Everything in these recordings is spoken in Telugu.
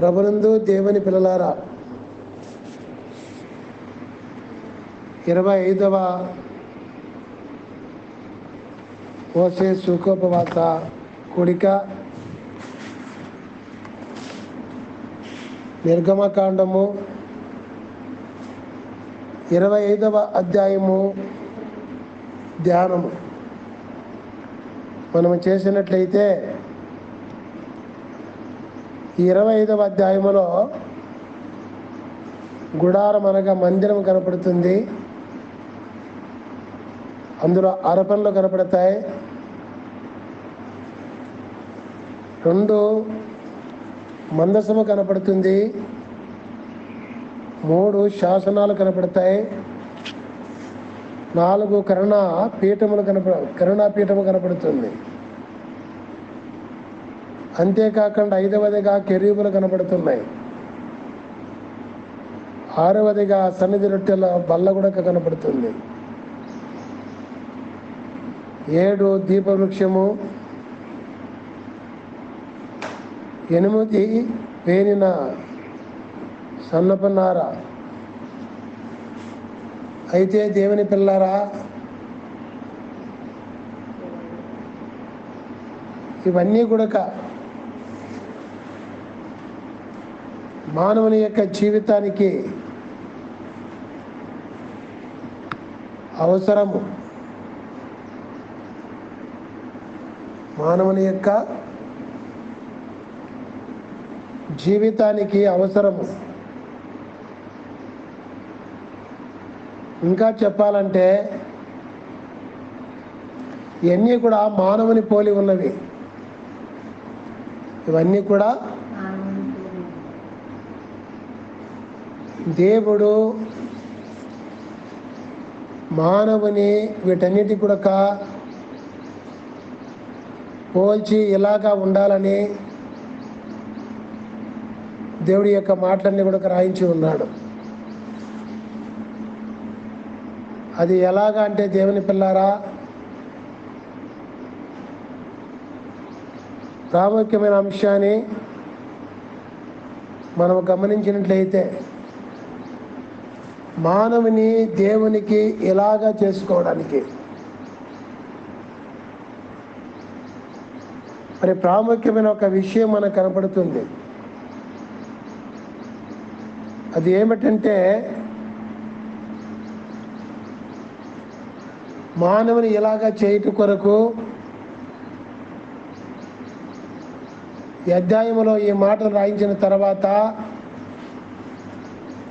ప్రభునందు దేవుని పిల్లలారా ఇరవై ఐదవ ఓసే సుఖోపవాస కుడిక నిర్గమకాండము ఇరవై ఐదవ అధ్యాయము ధ్యానము. మనం చేసినట్లయితే ఇరవై ఐదవ అధ్యాయములో గుడారం అనగా మందిరం కనపడుతుంది. అందులో అరపనలు కనపడతాయి. రెండు మందసము కనపడుతుంది. మూడు శాసనాలు కనపడతాయి. నాలుగు కరుణ పీఠములు కనపడ కరుణా పీఠము కనపడుతుంది. అంతేకాకుండా ఐదవదిగా కెరీబులు కనపడుతున్నాయి ఆరవదిగా సన్నిధి రొట్టెల బల్ల కూడా కనపడుతుంది ఏడు దీపవృక్షము ఎనిమిది పేనిన సన్నపనార అయితే దేవుని పిల్లారా ఇవన్నీ కూడా మానవుని యొక్క జీవితానికి అవసరము. మానవుని యొక్క జీవితానికి అవసరము. ఇంకా చెప్పాలంటే ఇవన్నీ కూడా మానవుని పోలి ఉన్నవి. ఇవన్నీ కూడా దేవుడు మానవుని వీటన్నిటి కూడా పోల్చి ఇలాగా ఉండాలని దేవుడి యొక్క మాటలన్నీ కూడా రాయించి ఉన్నాడు. అది ఎలాగా అంటే దేవుని పిల్లారా ప్రాముఖ్యమైన అంశాన్ని మనం గమనించినట్లయితే మానవుని దేవునికి ఇలాగా చేసుకోవడానికి. మరి ప్రాముఖ్యమైన ఒక విషయం మనకు కనపడుతుంది. అది ఏమిటంటే మానవుని ఇలాగా చేయట కొరకు ఈ అధ్యాయంలో ఈ మాటలు రాయించిన తర్వాత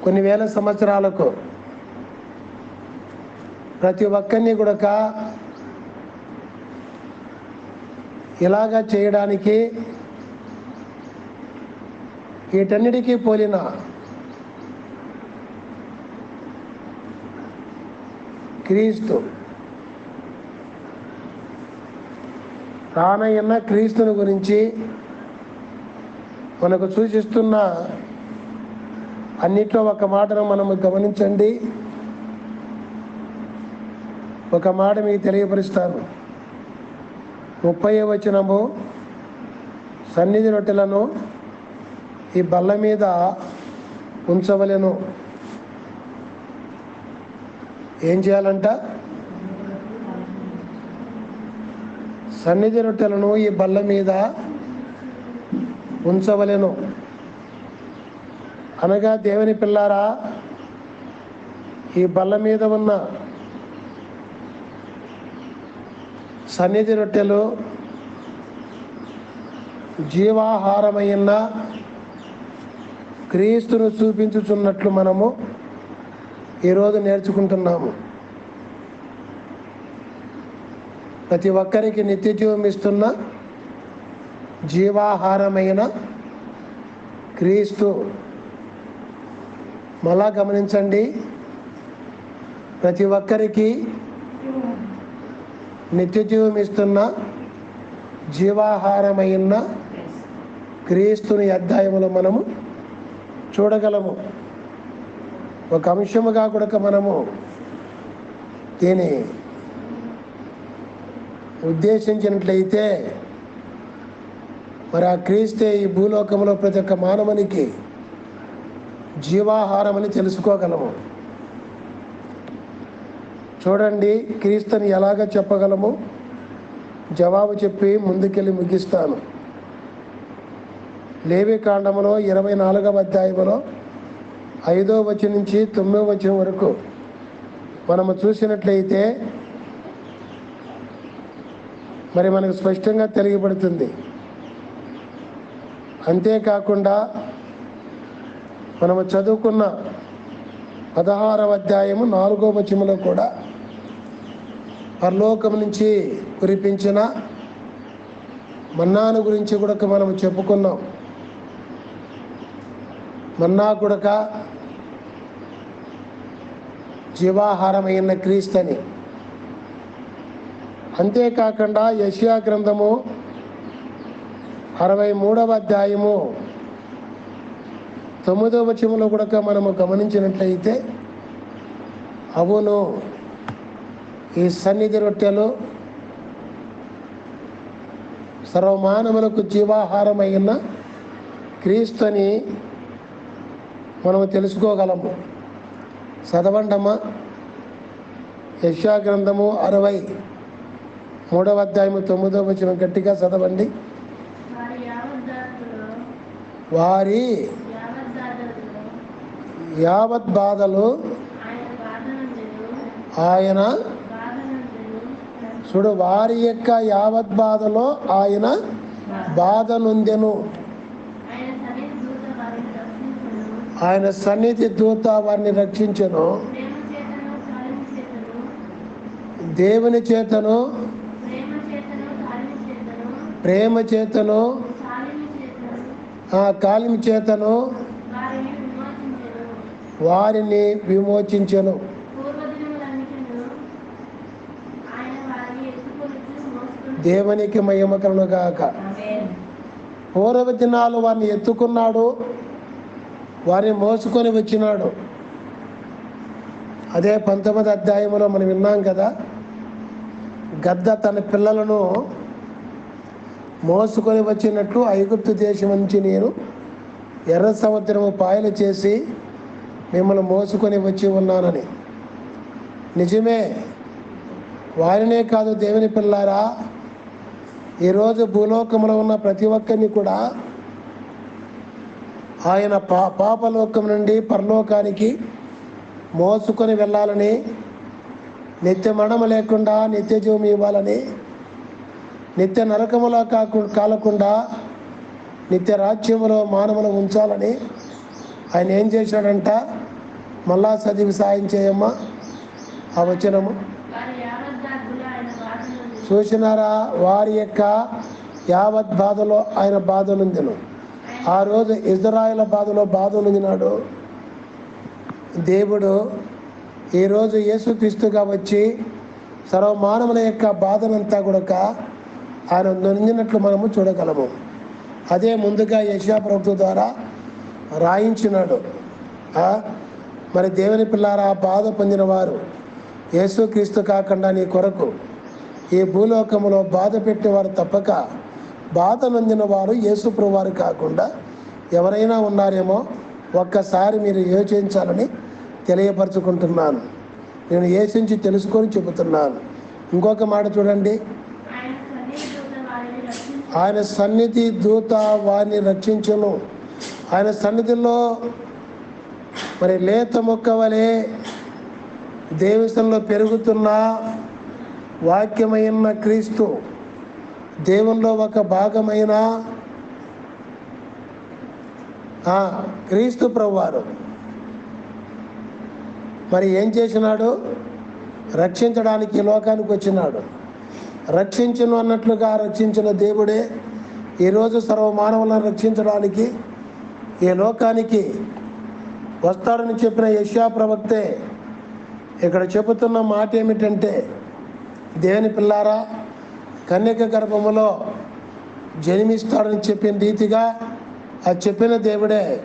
కొన్ని వేల సంవత్సరాలకు ప్రతి ఒక్కరిని కూడా ఇలాగా చేయడానికి వీటన్నిటికీ పోలిన క్రీస్తు రానయ్యన్న క్రీస్తుని గురించి మనకు సూచిస్తున్న అన్నిట్లో ఒక మాటను మనము గమనించండి. ఒక మాట మీకు తెలియపరుస్తాను. ముప్పై వచనము సన్నిధి రొట్టెలను ఈ బల్ల మీద ఉంచవలెను. ఏం చేయాలంట? సన్నిధి రొట్టెలను ఈ బల్ల మీద ఉంచవలెను. అనగా దేవుని పిల్లారా ఈ బల్ల మీద ఉన్న సన్నిధి రొట్టెలు జీవాహారమైన క్రీస్తును చూపించుచున్నట్లు మనము ఈరోజు నేర్చుకుంటున్నాము. ప్రతి ఒక్కరికి నిత్య జీవం ఇస్తున్న జీవాహారమైన క్రీస్తు మళ్ళా గమనించండి. ప్రతి ఒక్కరికి నిత్య జీవం ఇస్తున్న జీవాహారమైన క్రీస్తుని అధ్యాయములో మనము చూడగలము. ఒక అంశముగా కూడా మనము దీని ఉద్దేశించినట్లయితే మరి ఆ క్రీస్తే ఈ భూలోకంలో ప్రతి ఒక్క మానవునికి జీవాహారం అని తెలుసుకోగలము. చూడండి క్రీస్తుని ఎలాగ చెప్పగలము? జవాబు చెప్పి ముందుకెళ్ళి ముగిస్తాను. లేవి కాండములో ఇరవై నాలుగవ అధ్యాయంలో ఐదో వచ్చి నుంచి తొమ్మిదో వచ్చిన వరకు మనము చూసినట్లయితే మరి మనకు స్పష్టంగా తెలియబడుతుంది. అంతేకాకుండా మనము చదువుకున్న పదహారవ అధ్యాయము నాలుగో వచనంలో కూడా పరలోకం నుంచి కురిపించిన మన్నాను గురించి కూడా మనం చెప్పుకున్నాం. మన్నా గుడక జీవాహారమైన క్రీస్తని. అంతేకాకుండా యషియా గ్రంథము అరవై మూడవ అధ్యాయము తొమ్మిదవ వచనంలో కూడా మనము గమనించినట్లయితే అవును ఈ సన్నిధి రొట్టెలు సర్వమానవులకు జీవాహారమైన క్రీస్తుని మనము తెలుసుకోగలము. చదవండమ్మా. యశా గ్రంథము అరవై మూడవ అధ్యాయము తొమ్మిదవ వచనం గట్టిగా చదవండి. వారి యావత్ బాధలు ఆయన చూడు వారి యొక్క యావత్ బాధలో ఆయన బాధ నొందెను ఆయన సన్నిధి దూత వారిని రక్షించను. రక్షించెను దేవుని చేతను ప్రేమ చేతను కాలిమి చేతను ప్రేమ చేతను కాలిమి చేతను ఆ కాలిమి చేతను వారిని విమోచించెను వారిని విమోచించెను. దేవునికి మహిమ కలుగుగాక పూర్వ దినాలు వారిని ఎత్తుకున్నాడు. వారిని మోసుకొని వచ్చినాడు. అదే పంతొమ్మిది అధ్యాయంలో మనం విన్నాం కదా గద్ద తన పిల్లలను మోసుకొని వచ్చినట్టు ఐగుప్తు దేశం నుంచి నేను ఎర్ర సముద్రము పాయలు చేసి మిమ్మల్ని మోసుకొని వచ్చి ఉన్నానని. నిజమే వారినే కాదు దేవుని పిల్లారా ఈరోజు భూలోకంలో ఉన్న ప్రతి ఒక్కరిని కూడా ఆయన పా పాపలోకం నుండి పరలోకానికి మోసుకొని వెళ్ళాలని నిత్య మరణం లేకుండా నిత్య జీవం ఇవ్వాలని నిత్య నరకములో కాకు కాలకుండా నిత్య రాజ్యములో మానవులు ఉంచాలని ఆయన ఏం చేశాడంట? మళ్ళా చదివి సాయం చేయమ్మా. ఆ వచనము. చూసినారా? వారి యొక్క యావత్ బాధలో ఆయన బాధనుందిను ఆ రోజు ఇజ్రాయిల బాధలో బాధలుందినాడు. దేవుడు ఈరోజు యేసుక్రీస్తుగా వచ్చి సర్వమానవుల యొక్క బాధనంతా కూడా ఆయన నొందినట్లు మనము చూడగలము. అదే ముందుగా యశా ప్రభుత్వ ద్వారా రాయించినాడు? మరి దేవుని పిల్లారా బాధ పొందిన వారు యేసుక్రీస్తు కాకుండా నీ కొరకు ఈ భూలోకములో బాధ పెట్టేవారు తప్పక బాధ నొందిన వారు యేసుప్రభు వారు కాకుండా ఎవరైనా ఉన్నారేమో ఒక్కసారి మీరు యోచించాలని తెలియపరచుకుంటున్నాను. నేను యేసించి తెలుసుకొని చెబుతున్నాను. ఇంకొక మాట చూడండి. ఆయన సన్నిధి దూత వారిని రక్షించును. ఆయన సన్నిధిలో మరి లేత మొక్క వలె దేవస్థంలో పెరుగుతున్న వాక్యమైన క్రీస్తు దేవునిలో ఒక భాగమైన క్రీస్తు ప్రభువారు. మరి ఏం చేసినాడు? రక్షించడానికి లోకానికి వచ్చినాడు. రక్షించను అన్నట్లుగా రక్షించిన దేవుడే ఈరోజు సర్వ మానవులను రక్షించడానికి ఈ లోకానికి వస్తాడని చెప్పిన యశ్యా ప్రవక్తే ఇక్కడ చెబుతున్న మాట ఏమిటంటే దేవుని పిల్లారా కన్యక గర్భములో జన్మిస్తాడని చెప్పిన రీతిగా ఆ చెప్పిన దేవుడే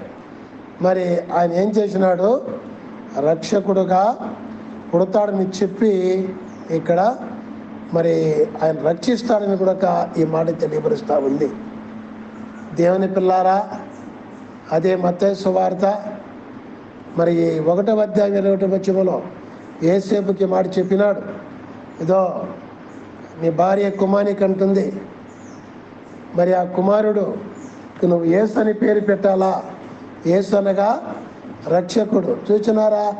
మరి ఆయన ఏం చేసినాడు? రక్షకుడుగా పుడతాడని చెప్పి ఇక్కడ మరి ఆయన రక్షిస్తాడని కూడా ఈ మాట తెలియపరుస్తూ ఉంది. దేవుని పిల్లారా అదే మత్తయి సువార్త మరి ఒకటవ అధ్యాయం ఇరవై ఒకటో ఏసేపుకి మాట చెప్పినాడు. ఇదో నీ భార్య కుమారికి అంటుంది. మరి ఆ కుమారుడు నువ్వు ఏసు అని పేరు పెట్టాలా? ఏసు అనగా రక్షకుడు. చూచినారా?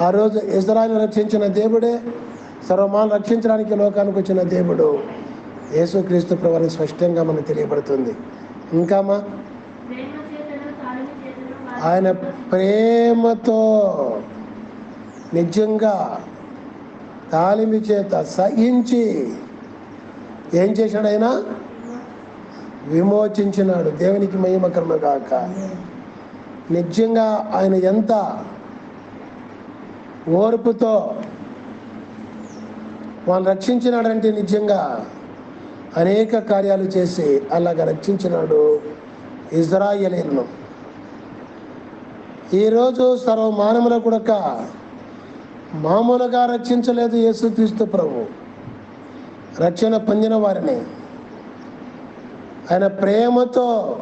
ఆ రోజు ఇజ్రాయిల్ రక్షించిన దేవుడే సర్వమాను రక్షించడానికి లోకానికి వచ్చిన దేవుడు. యేసుక్రీస్తు ప్రభుని స్పష్టంగా మనకు తెలియబడుతుంది. ఇంకామా ప్రేమ చేతను తాళిని చేతను వారిని ఆయన ప్రేమతో నిజంగా తాలిమి చేత సహించి ఏం చేశాడు ఆయన? విమోచించినాడు. దేవునికి మహిమకరణ కాక నిజంగా ఆయన ఎంత ఓర్పుతో వాళ్ళు రక్షించినాడంటే నిజంగా అనేక కార్యాలు చేసి అలాగ రక్షించినాడు ఇజ్రాయలీలను ఈరోజు సర్వ మానవుల కూడక మామూలుగా రక్షించలేదు యేసుక్రీస్తు ప్రభు. రక్షణ పొందిన వారిని. ఆయన ప్రేమతో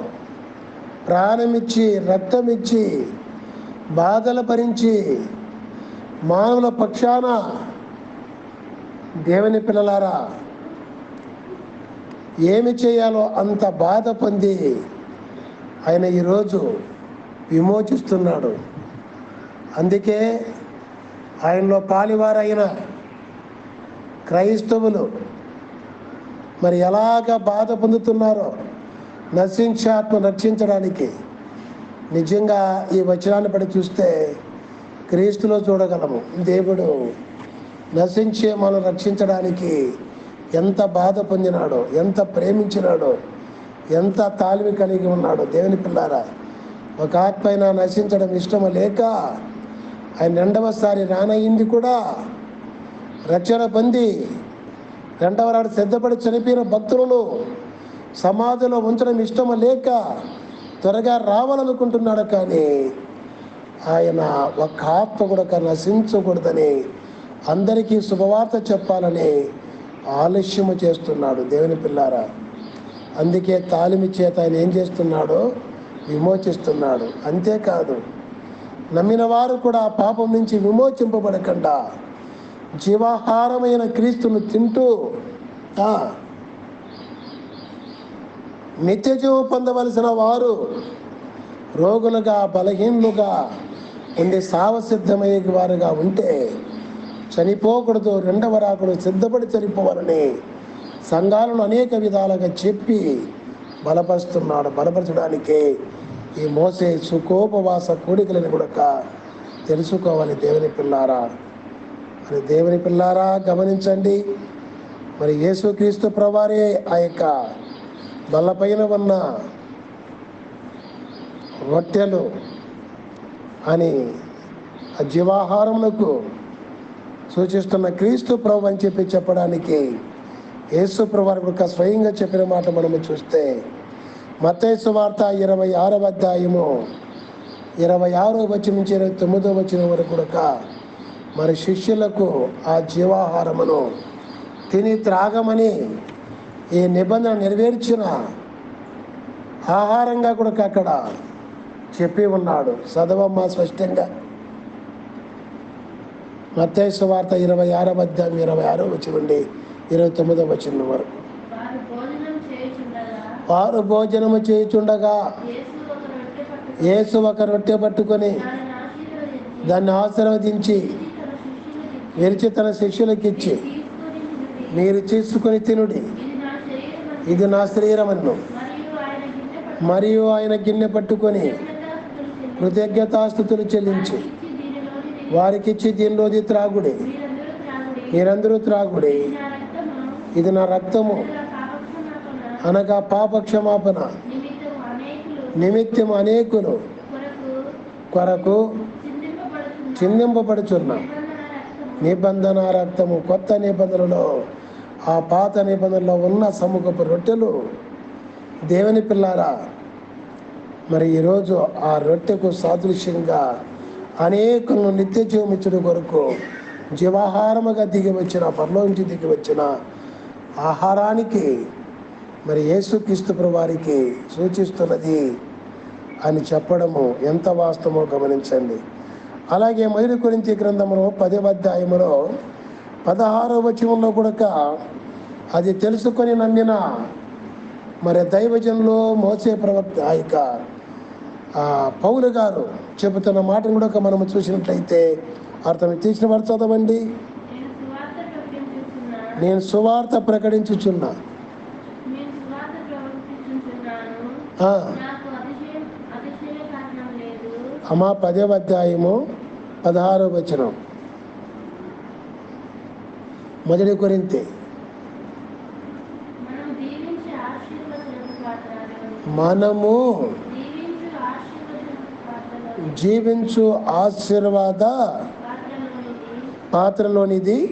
ప్రాణమిచ్చి రక్తమిచ్చి బాధలు భరించి మానవుల పక్షాన దేవుని పిల్లలారా ఏమి చేయాలో అంత బాధ పొంది ఆయన ఈరోజు విమోచిస్తున్నాడు. అందుకే ఆయనలో పాలివారైన క్రైస్తవులు మరి ఎలాగ బాధ పొందుతున్నారో నశించాత్మ రక్షించడానికి నిజంగా ఈ వచనాన్ని పడి చూస్తే క్రీస్తులో చూడగలము. దేవుడు నశించే మనం రక్షించడానికి ఎంత బాధ పొందినాడో ఎంత ప్రేమించినాడో ఎంత తాలిమి కలిగి ఉన్నాడో దేవుని పిల్లారా ఒక ఆత్మైన నశించడం ఇష్టము లేక ఆయన రెండవసారి రానయ్యింది కూడా. రక్షణ పొంది రెండవ నాడు సిద్ధపడి చనిపోయిన భక్తులను సమాధిలో ఉంచడం ఇష్టము లేక త్వరగా రావాలనుకుంటున్నాడు కానీ ఆయన ఒక్క ఆత్మ కూడా నశించకూడదని అందరికీ శుభవార్త చెప్పాలని ఆలస్యము చేస్తున్నాడు దేవుని పిల్లారా. అందుకే తాలిమి చేత ఆయన ఏం చేస్తున్నాడో విమోచిస్తున్నాడు. అంతేకాదు నమ్మిన వారు కూడా పాపం నుంచి విమోచింపబడకుండా జీవాహారమైన క్రీస్తును తింటూ నిత్య జీవం పొందవలసిన వారు రోగులుగా బలహీనులుగా ఉండి సావసిద్ధమయ్యే వారుగా ఉంటే చనిపోకూడదు. రెండవ రాకుడు సిద్ధపడి చనిపోవాలని సంఘాలను అనేక విధాలుగా చెప్పి బలపరుస్తున్నాడు. బలపరచడానికి ఈ మోసే సుఖోపవాస కోడికలను కూడా తెలుసుకోవాలి దేవుని పిల్లారా. మరి దేవుని పిల్లారా గమనించండి. మరి యేసుక్రీస్తు ప్రవారే ఆ యొక్క బల్లపైన ఉన్న రొట్టెలు అని ఆ జీవాహారములకు సూచిస్తున్న క్రీస్తు ప్రభు అని చెప్పి చెప్పడానికి యేసు ప్రభు స్వయంగా చెప్పిన మాట మనము చూస్తే మత్తైసు వార్త ఇరవై ఆరవ అధ్యాయము. ఇరవై ఆరో వచ్చి నుంచి ఇరవై తొమ్మిదో వచ్చిన వరకు కూడా మరి శిష్యులకు ఆ జీవాహారమును తిని త్రాగమని ఈ నిబంధన నెరవేర్చిన ఆహారంగా కూడా అక్కడ చెప్పి ఉన్నాడు. సదవమ్మ స్పష్టంగా. మత్తైసు వార్త ఇరవై ఆరవ అధ్యాయం ఇరవై ఆరో వచ్చి నుండి ఇరవై తొమ్మిదో వచ్చిన వరకు. వారు వారు భోజనము చేయుచుండగా యేసు ఒక రొట్టె పట్టుకొని దాన్ని ఆశీర్వదించి విరిచి తన శిష్యులకిచ్చి మీరు తీసుకుని తినుడి. ఇది నా శరీరం శరీరమన్ను. మరియు ఆయన గిన్నె పట్టుకొని చెల్లించి కృతజ్ఞతాస్థుతులు చెల్లించి ఇచ్చి వారికిచ్చి దీనిలోది త్రాగుడి. మీరందరూ త్రాగుడి. ఇది నా రక్తము. అనగా పాపక్షమాపణ. అనగా పాప నిమిత్తం అనేకులు కొరకు చిందింపబడుచున్న నిబంధన రక్తము కొత్త నిబంధనలో ఆ పాత నిబంధనలో ఉన్న సముఖపు రొట్టెలు. దేవుని పిల్లారా మరి ఈరోజు ఆ రొట్టెకు సాదృశ్యంగా అనేకులను నిత్య జీవమిచ్చుడు కొరకు జీవాహారముగా దిగి వచ్చిన పరలో నుంచి దిగి వచ్చిన ఆహారానికి మరి యేసుక్రీస్తు ప్రభు వారికి సూచిస్తున్నది అని చెప్పడము ఎంత వాస్తవమో గమనించండి. అలాగే మొదటి కొరింతి గ్రంథంలో పదవ అధ్యాయములో పదహారవ వచనంలో కూడా అది తెలుసుకొని నమ్మిన మరి దైవజనులు మోసే ప్రవక్త ఆ యొక్క పౌలు గారు చెబుతున్న మాటను కూడా మనము చూసినట్లయితే అర్థం తీసిన వారు చదవండి. నేను సువార్త ప్రకటించుచున్నా నేను సువార్త ప్రకటించుచున్నా నేను సువార్త ప్రకటించుచున్నాను ఆ, నాకు అతిశయం అతిశయ కారణం లేదు అమ్మా పదవ అధ్యాయము పదహారవ వచనం. మొదటి కొరింతి. మనము జీవించు ఆశీర్వాద పాత్రలోనిది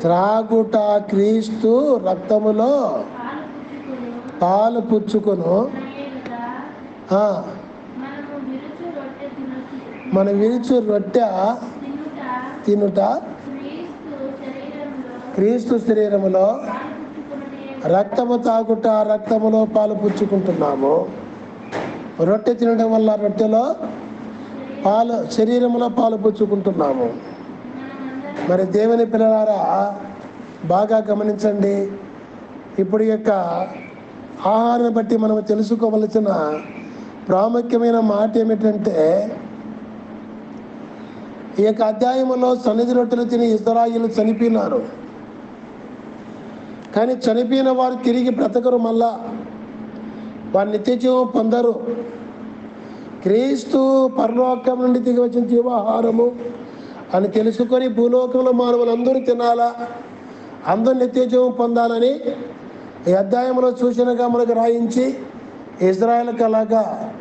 త్రాగుట క్రీస్తు రక్తములో పాలు పుచ్చుకొను. మన విరుచు రొట్టె తినుట. క్రీస్తు శరీరంలో శరీరములో రక్తము తాగుట రక్తములో పాలు పుచ్చుకుంటున్నాము. రొట్టె తినడం వల్ల రొట్టెలో పాలు శరీరములో పాలు పుచ్చుకుంటున్నాము. మరి దేవుని పిల్లలారా బాగా గమనించండి. ఇప్పుడు యొక్క ఆహారాన్ని బట్టి మనం తెలుసుకోవలసిన ప్రాముఖ్యమైన మాట ఏమిటంటే ఈ యొక్క అధ్యాయంలో సన్నిధి రొట్టెలు తిని ఇజ్రాయిలు చనిపోయినారు. కానీ చనిపోయిన వారు తిరిగి బ్రతకరు మళ్ళా. వారు నిత్యజీవం పొందరు. క్రీస్తు పరలోకం నుండి దిగి వచ్చిన జీవాహారము అని తెలుసుకొని భూలోకంలో మానవులందరూ తినాలా? అందరూ నిత్యజీవం పొందాలని ఈ అధ్యాయంలో సూచనగా మనకు రాయించి ఇజ్రాయెల్ కలాగా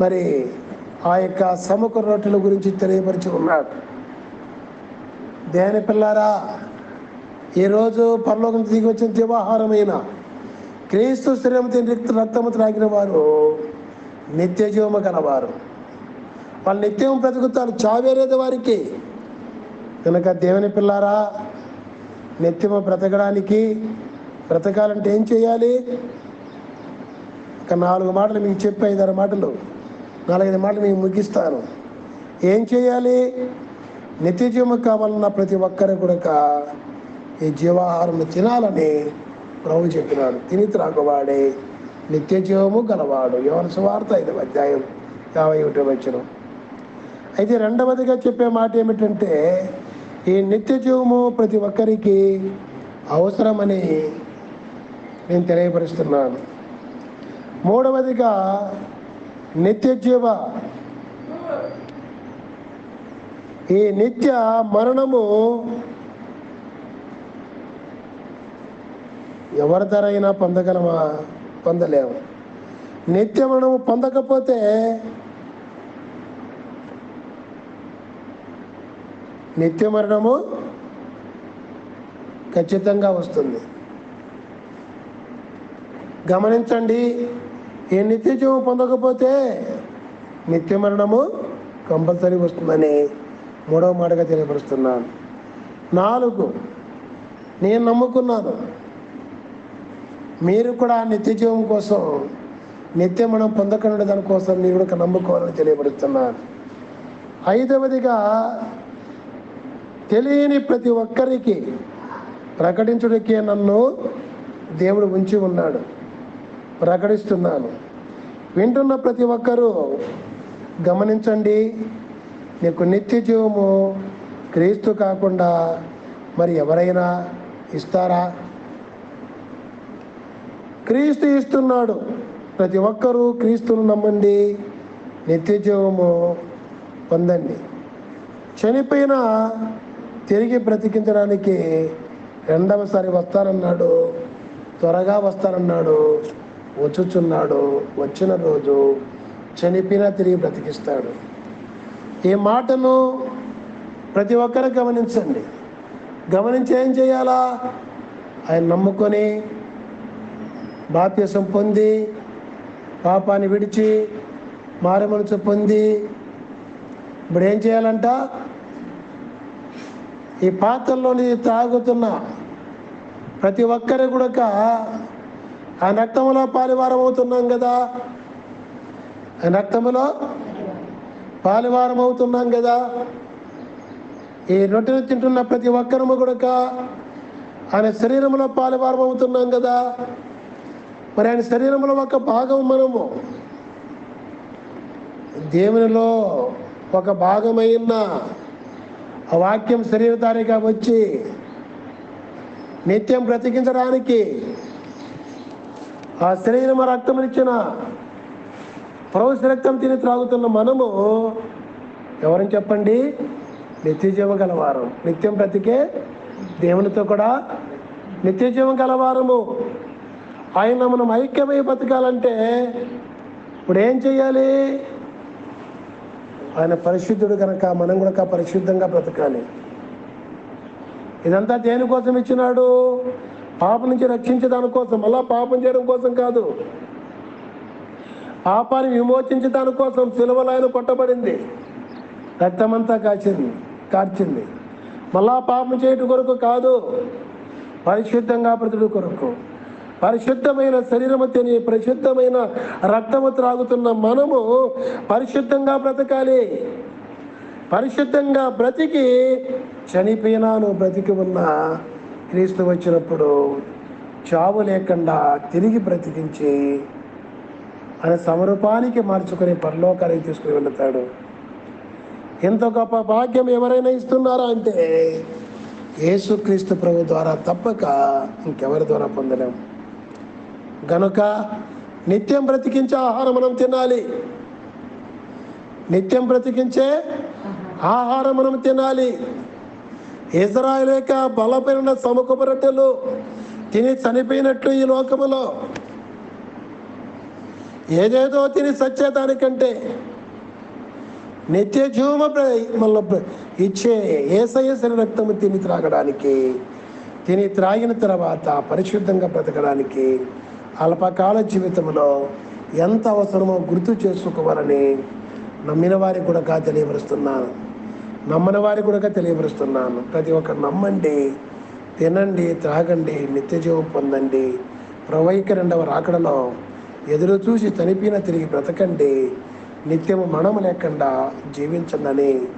మరి ఆ యొక్క సముఖ రొట్టెల గురించి తెలియపరిచి ఉన్నాడు. దేని పిల్లారా ఈరోజు పరలోకం దిగి వచ్చిన జీవాహారమైన క్రీస్తు శ్రీమతి తిని రక్తము త్రాగిన వారు నిత్య జీవము కలవారు వాళ్ళు నిత్యం బ్రతుకుతారు. చావేరేది వారికి. కనుక దేవుని పిల్లారా నిత్యము బ్రతకడానికి బ్రతకాలంటే ఏం చేయాలి? ఒక నాలుగు మాటలు మీకు చెప్పి ఐదారు మాటలు నాలుగైదు మాటలు మీకు ముగిస్తాను. ఏం చేయాలి? నిత్యజీవము కావాలన్న ప్రతి ఒక్కరు కూడా ఈ జీవాహారం తినాలని ప్రభు చెప్పినాడు. తిని త్రాగువాడే. నిత్య జీవము గలవాడు. యోన సువార్త ఐదవ అధ్యాయం యాభై ఒకటి వచ్చిన అయితే రెండవదిగా చెప్పే మాట ఏమిటంటే ఈ నిత్య జీవము ప్రతి ఒక్కరికి అవసరమని నేను తెలియపరుస్తున్నాను. మూడవదిగా నిత్య జీవ ఈ నిత్య మరణము ఎవరి ధరైనా పొందగలమా? పొందలేము. నిత్య మరణము పొందకపోతే నిత్య మరణము ఖచ్చితంగా వస్తుంది. గమనించండి ఈ నిత్య జీవం పొందకపోతే నిత్య మరణము కంపల్సరీ వస్తుందని మూడవ మాటగా తెలియపరుస్తున్నాను. నాలుగు నేను నమ్ముకున్నాను మీరు కూడా నిత్య జీవం కోసం నిత్యం మనం పొందకుండా దానికోసం మీరు కూడా నమ్ముకోవాలని తెలియపరుస్తున్నాను. ఐదవదిగా తెలియని ప్రతి ఒక్కరికి ప్రకటించుడికే నన్ను దేవుడు ఉంచి ఉన్నాడు. ప్రకటిస్తున్నాను. వింటున్న ప్రతి ఒక్కరూ గమనించండి నీకు నిత్య జీవము క్రీస్తు కాకుండా మరి ఎవరైనా ఇస్తారా? క్రీస్తు ఇస్తున్నాడు. ప్రతి ఒక్కరూ క్రీస్తును నమ్మండి నిత్య జీవము పొందండి. చనిపోయిన తిరిగి బ్రతికించడానికి రెండవసారి వస్తానన్నాడు త్వరగా వస్తానన్నాడు. వచ్చుచున్నాడు వచ్చిన రోజు చనిపోయినా తిరిగి బ్రతికిస్తాడు. ఈ మాటను ప్రతి ఒక్కరు గమనించండి. గమనించి ఏం చేయాలా? ఆయన నమ్ముకొని బాప్యసం పొంది పాపాన్ని విడిచి మారమనసు పొంది ఇప్పుడు ఏం చేయాలంట? ఈ పాత్రలోని తాగుతున్న ప్రతి ఒక్కరు కూడా ఆ రక్తంలో పాలివారం అవుతున్నాం కదా. ఆ రక్తములో పాలివారం అవుతున్నాం కదా. ఈ రొట్టెను తింటున్న ప్రతి ఒక్కరము కూడా ఆయన శరీరంలో పాలివారం అవుతున్నాం కదా. మరి ఆయన శరీరంలో ఒక భాగం మనము. దేవునిలో ఒక భాగమైన ఆ వాక్యం శరీరధారిగా వచ్చి నిత్యం బ్రతికించడానికి ఆ శరీరం రక్తమునిచ్చిన ప్రవశ రక్తం తిని త్రాగుతున్న మనము ఎవరని చెప్పండి? నిత్య జీవం గలవారు. నిత్యం బ్రతికే దేవునితో కూడా నిత్య జీవం గలవారము. ఆయన మనం ఐక్యమై బతకాలంటే ఇప్పుడు ఏం చేయాలి ఆయన పరిశుద్ధుడు కనుక మనం కూడా పరిశుద్ధంగా బ్రతకాలి. ఇదంతా దేనికోసం ఇచ్చినాడు? పాపం నుంచి రక్షించడాని కోసం. మళ్ళా పాపం చేయడం కోసం కాదు. పాపాన్ని విమోచించడాని కోసం సిలువలో ఆయన కొట్టబడింది. రక్తమంతా కాచింది కార్చింది. మళ్ళా పాపం చేయటం కొరకు కాదు. పరిశుద్ధంగా బ్రతుడు కొరకు. పరిశుద్ధమైన శరీరము తిని పరిశుద్ధమైన రక్తము త్రాగుతున్న మనము పరిశుద్ధంగా బ్రతకాలి. పరిశుద్ధంగా బ్రతికి చనిపోయినాను బ్రతికి ఉన్న. క్రీస్తు వచ్చినప్పుడు చావు లేకుండా తిరిగి బ్రతికించి ఆయన సమరూపానికి మార్చుకొని పరలోకానికి తీసుకుని వెళతాడు. ఎంత గొప్ప భాగ్యం ఎవరైనా ఇస్తున్నారా అంటే యేసుక్రీస్తు ప్రభు ద్వారా తప్పక ఇంకెవరి ద్వారా పొందలేం. గనుక నిత్యం బ్రతికించే ఆహారం మనం తినాలి. నిత్యం బ్రతికించే ఆహారం మనం తినాలి. ఇజ్రాయల్ యొక్క బలపైన సముఖపు రొట్టెలు తిని చనిపోయినట్లు ఈ లోకములో. ఏదేదో తిని సచ్చేదానికంటే నిత్య జీవమ మళ్ళీ ఇచ్చే ఏసయ రక్తము తిని త్రాగడానికి తిని త్రాగిన తర్వాత పరిశుద్ధంగా బ్రతకడానికి అల్పకాల జీవితంలో ఎంత అవసరమో గుర్తు చేసుకోవాలని నమ్మిన వారికి కూడా తెలియపరుస్తున్నాను నమ్మని వారికి కూడా తెలియపరుస్తున్నాను. ప్రతి ఒక్కరు నమ్మండి తినండి త్రాగండి నిత్యజీవం పొందండి. ప్రవైక రెండవ రాకడలో ఎదురు చూసి చనిపోయిన తిరిగి బ్రతకండి. నిత్యము మనము లేకుండా జీవించండి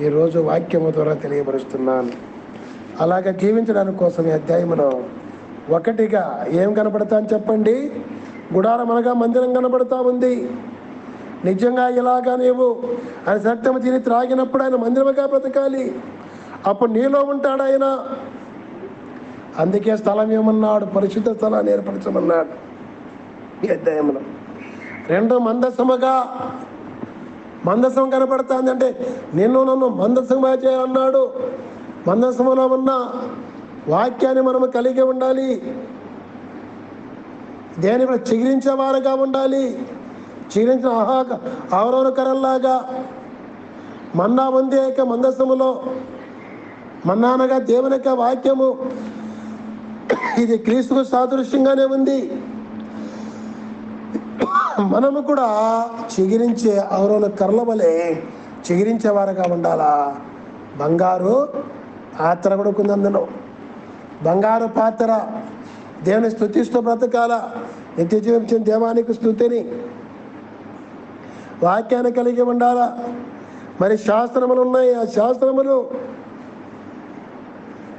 ఈరోజు వాక్యము ద్వారా తెలియపరుస్తున్నాను. అలాగ జీవించడానికి కోసం ఈ అధ్యాయంలో ఒకటిగా ఏం కనపడతా అని చెప్పండి? గుడారం అనగా మందిరం కనపడతా ఉంది. నిజంగా ఇలాగా నీవు ఆయన సత్యమ తిని త్రాగినప్పుడు ఆయన మందిరముగా బ్రతకాలి. అప్పుడు నీలో ఉంటాడు ఆయన. అందుకే స్థలం ఏమన్నాడు? పరిశుద్ధ స్థలాన్ని ఏర్పరచమన్నాడు. ఈ అధ్యాయంలో. రెండు మందసముగా మందసం కనపడుతుంది అంటే నిన్ను నన్ను మందసముగా చేయన్నాడు మందసములో ఉన్న వాక్యాన్ని మనము కలిగి ఉండాలి. దేని కూడా చిగిరించే వారుగా ఉండాలి. చిగిరించిన ఆహా అవరోధకరంలాగా మన్నా ఉంది యొక్క మందస్సములో మన్నానగా దేవుని యొక్క వాక్యము. ఇది క్రీస్తుకు సాదృశ్యంగానే ఉంది. మనము కూడా చిగిరించే అవరోల కర్ల వలె చిగిరించేవారుగా ఉండాలా? బంగారు పాత్ర కూడా ఉంది అందులో బంగారు పాత్ర. దేవుని స్థుతిస్తూ బ్రతకాల? నిత్య జీవించిన దేవానికి స్థుతిని. వాక్యాన్ని కలిగి ఉండాలా? మరి శాస్త్రములు ఉన్నాయి. ఆ శాస్త్రములు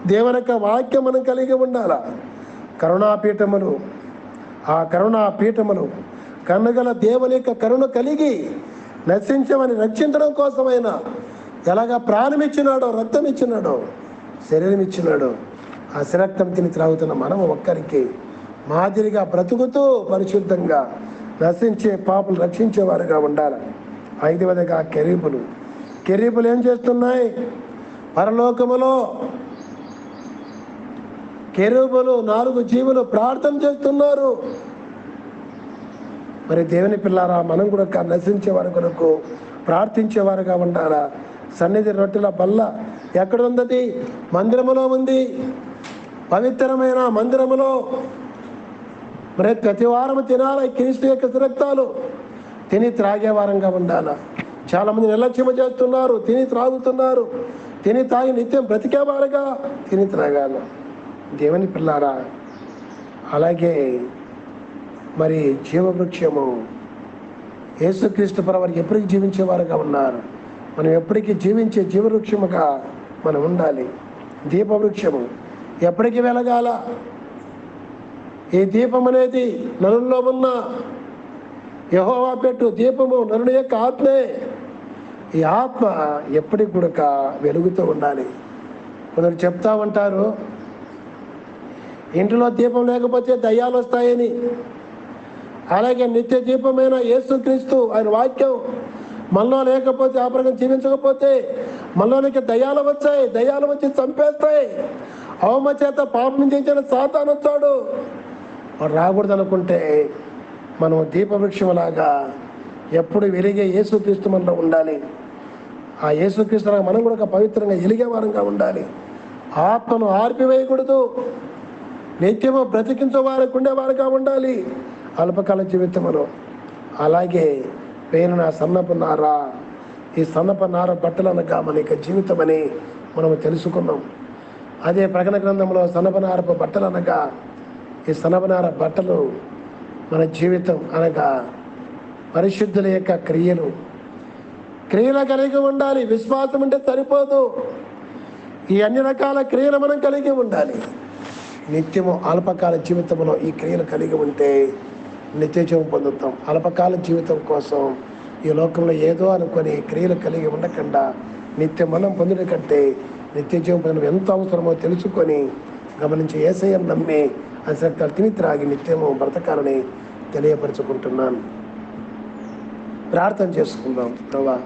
దేవుని యొక్క వాక్యం మనం కలిగి ఉండాలా? కరుణాపీఠములు. ఆ కరుణా పీఠములు కన్నుగల దేవుని యొక్క కరుణ కలిగి నశించమని రక్షించడం కోసమైన ఎలాగ ప్రాణం ఇచ్చినాడో రక్తం ఇచ్చినాడో శరీరం ఇచ్చినాడో ఆ శరక్తం తిని త్రాగుతున్న మనం ఒక్కరికి మాదిరిగా బ్రతుకుతూ పరిశుద్ధంగా నశించే పాపలు రక్షించేవారుగా ఉండాలి ఐదవదిగా కెరీపులు కెరీపులు ఏం చేస్తున్నాయి? పరలోకములో కెరూబులు నాలుగు జీవులు ప్రార్థన చేస్తున్నారు. మరి దేవుని పిల్లారా మనం కూడా నశించే వారి కొరకు ప్రార్థించే వారుగా ఉండాలా? సన్నిధి రొట్టెల బల్ల ఎక్కడ ఉందది మందిరములో ఉంది. పవిత్రమైన మందిరములో మరి ప్రతి వారం తినాలి. క్రీస్తు యొక్క సురక్తాలు తిని త్రాగేవారంగా ఉండాలా? చాలామంది నిర్లక్ష్యం చేస్తున్నారు. తిని త్రాగుతున్నారు. తిని తాగి నిత్యం బ్రతికేవారుగా తిని త్రాగాలి? దేవుని పిల్లారా అలాగే మరి జీవవృక్షము యేసుక్రీస్తు పరవారు ఎప్పటికీ జీవించేవారుగా ఉన్నారు. మనం ఎప్పటికీ జీవించే జీవవృక్షముగా మనం ఉండాలి. దీపవృక్షము ఎప్పటికీ వెలగాల? ఈ దీపం అనేది నరుల్లో ఉన్న యహోవా పెట్టు దీపము నరుని యొక్క ఆత్మే. ఈ ఆత్మ ఎప్పటికి కూడా వెలుగుతూ ఉండాలి. కొందరు చెప్తా ఉంటారు ఇంటిలో దీపం లేకపోతే దయ్యాలు వస్తాయని. అలాగే నిత్య దీపమైన యేసుక్రీస్తు ఆయన వాక్యం మనలో లేకపోతే ఆ ప్రకారం జీవించకపోతే మనలోనికి దయాలు వచ్చాయి దయాలు వచ్చి చంపేస్తాయి. అవమ చేత పాపం చేసిన సాతాను వచ్చాడు. రాకూడదు అనుకుంటే మనం దీపవృక్షంలాగా ఎప్పుడు వెలిగే యేసుక్రీస్తు మనలో ఉండాలి. ఆ యేసుక్రీస్తులాగా మనం కూడా ఒక పవిత్రంగా ఎలిగే వారంగా ఉండాలి. ఆత్మను ఆర్పివేయకూడదు. నిత్యము బ్రతికించే వారికి ఉండేవారుగా ఉండాలి. అల్పకాల జీవితములో. అలాగే పేరు నా సన్నపు నార ఈ సన్నపు నార బట్టలు అనగా మన యొక్క జీవితం అని మనము తెలుసుకున్నాం. అదే ప్రకటన గ్రంథంలో సన్నపు నారపు బట్టలు అనగా ఈ సనబనార బట్టలు మన జీవితం అనగా పరిశుద్ధుల యొక్క క్రియలు. క్రియలు కలిగి ఉండాలి విశ్వాసం అంటే సరిపోదు. ఈ అన్ని రకాల క్రియలు మనం కలిగి ఉండాలి. నిత్యము అల్పకాల జీవితంలో ఈ క్రియలు కలిగి ఉంటే నిత్యజీవం పొందుతాం. అల్పకాల జీవితం కోసం ఈ లోకంలో ఏదో అనుకొని క్రియలు కలిగి ఉండకుండా నిత్య మనం పొందడం కంటే నిత్యజీవం పొందడం ఎంత అవసరమో తెలుసుకొని గమనించి ఏసయ్యం నమ్మి అసలు తిని త్రాగి నిత్యము బ్రతకాలని తెలియపరచుకుంటున్నాను ప్రార్థన చేసుకుందాం ప్రభా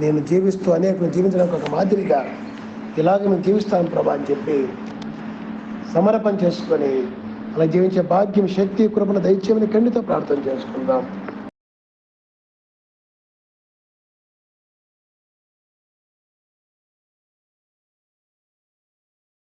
నేను జీవిస్తూ అనేకులు జీవించడానికి ఒక మాదిరిగా ఇలాగ నేను జీవిస్తాను ప్రభా అని చెప్పి సమర్పణ చేసుకొని అలా జీవించే భాగ్యం శక్తి కృపణ దైత్యమని కండితో ప్రార్థన చేసుకుందాం